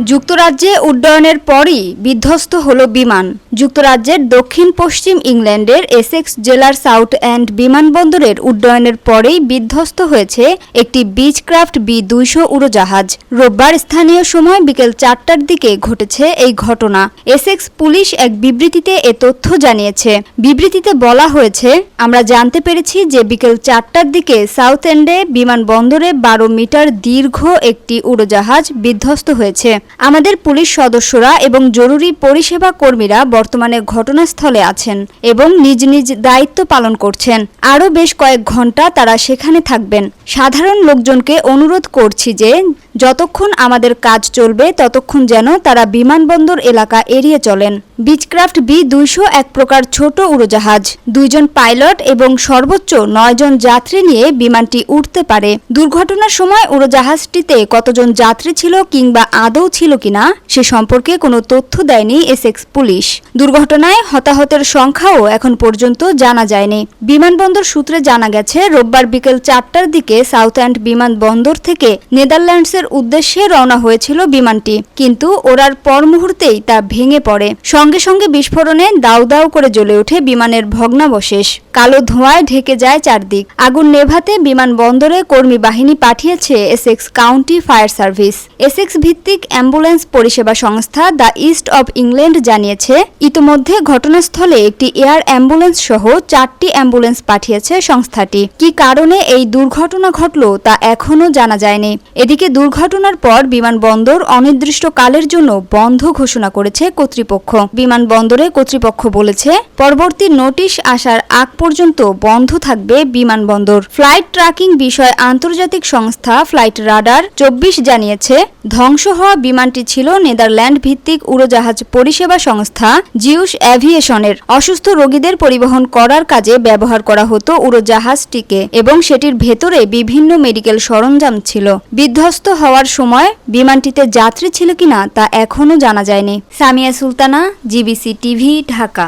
যুক্তরাজ্যে উড্ডয়নের পরই বিধ্বস্ত হল বিমান। যুক্তরাজ্যের দক্ষিণ পশ্চিম ইংল্যান্ডের এসেক্স জেলার সাউথ অ্যান্ড বিমানবন্দরের উড্ডয়নের পরেই বিধ্বস্ত হয়েছে একটি বিচক্রাফট বি দুইশো উড়োজাহাজ। রোববার স্থানীয় সময় বিকেল চারটার দিকে ঘটেছে এই ঘটনা। এসেক্স পুলিশ এক বিবৃতিতে এ তথ্য জানিয়েছে। বিবৃতিতে বলা হয়েছে, আমরা জানতে পেরেছি যে বিকেল চারটার দিকে সাউথ এন্ডে বিমানবন্দরে বারো মিটার দীর্ঘ একটি উড়োজাহাজ বিধ্বস্ত হয়েছে। আমাদের পুলিশ সদস্যরা এবং জরুরি পরিষেবা কর্মীরা বর্তমানে ঘটনাস্থলে আছেন এবং নিজ নিজ দায়িত্ব পালন করছেন। আরও বেশ কয়েক ঘণ্টা তারা সেখানে থাকবেন। সাধারণ লোকজনকে অনুরোধ করছি যে যতক্ষণ আমাদের কাজ চলবে, ততক্ষণ যেন তারা বিমানবন্দর এলাকা এড়িয়ে চলেন। বিচক্রাফট বি দুইশো এক প্রকার ছোট উড়োজাহাজ, দুইজন পাইলট এবং সর্বোচ্চ নয়জন যাত্রী নিয়ে বিমানটি উঠতে পারে। দুর্ঘটনার সময় উড়োজাহাজটিতে কতজন যাত্রী ছিল কিংবা আদৌ ছিল কিনা, সে সম্পর্কে কোনো তথ্য দেয়নি এসেক্স পুলিশ। দুর্ঘটনায় হতাহতের সংখ্যাও এখন পর্যন্ত জানা যায়নি। বিমানবন্দর সূত্রে জানা গেছে, রোববার বিকেল চারটার দিকে সাউথ অ্যান্ড বিমানবন্দর থেকে নেদারল্যান্ডসের উদ্দেশ্যে রওনা হয়েছিল বিমানটি, কিন্তু ওরার পর মুহূর্তেই তা ভেঙে পড়ে। সঙ্গে সঙ্গে বিস্ফোরণে দাউ দাউ করে জ্বলে ওঠে বিমানের ভগ্নাবশেষ। কালো ধোঁয়ায় ঢেকে যায় চারদিক। আগুন নেভাতে বিমানবন্দরে কর্মী বাহিনী পাঠিয়েছে Essex county fire service. Essex ভিত্তিক অ্যাম্বুলেন্স পরিষেবা সংস্থা দ্য ইস্ট অব ইংল্যান্ড জানিয়েছে, ইতোমধ্যে ঘটনাস্থলে একটি এয়ার অ্যাম্বুলেন্স সহ চারটি অ্যাম্বুলেন্স পাঠিয়েছে সংস্থাটি। কি কারণে এই দুর্ঘটনা ঘটল তা এখনও জানা যায়নি। এদিকে দুর্ঘটনার পর বিমানবন্দর অনির্দিষ্টকালের জন্য বন্ধ ঘোষণা করেছে কর্তৃপক্ষ। বিমানবন্দরে কর্তৃপক্ষ বলেছে, পরবর্তী নোটিশ আসার আগ পর্যন্ত বন্ধ থাকবে বিমানবন্দর। ফ্লাইট ট্র্যাকিং বিষয় আন্তর্জাতিক সংস্থা ফ্লাইট রাডার চব্বিশ জানিয়েছে, ধ্বংস হওয়া বিমানটি ছিল নেদারল্যান্ড ভিত্তিক উড়োজাহাজ পরিষেবা সংস্থা জিউস অ্যাভিয়েশনের। অসুস্থ রোগীদের পরিবহন করার কাজে ব্যবহার করা হতো উড়োজাহাজটিকে এবং সেটির ভেতরে বিভিন্ন মেডিকেল সরঞ্জাম ছিল। বিধ্বস্ত হওয়ার সময় বিমানটিতে যাত্রী ছিল কিনা তা এখনও জানা যায়নি। Samia Sultana, GBC TV, Dhaka.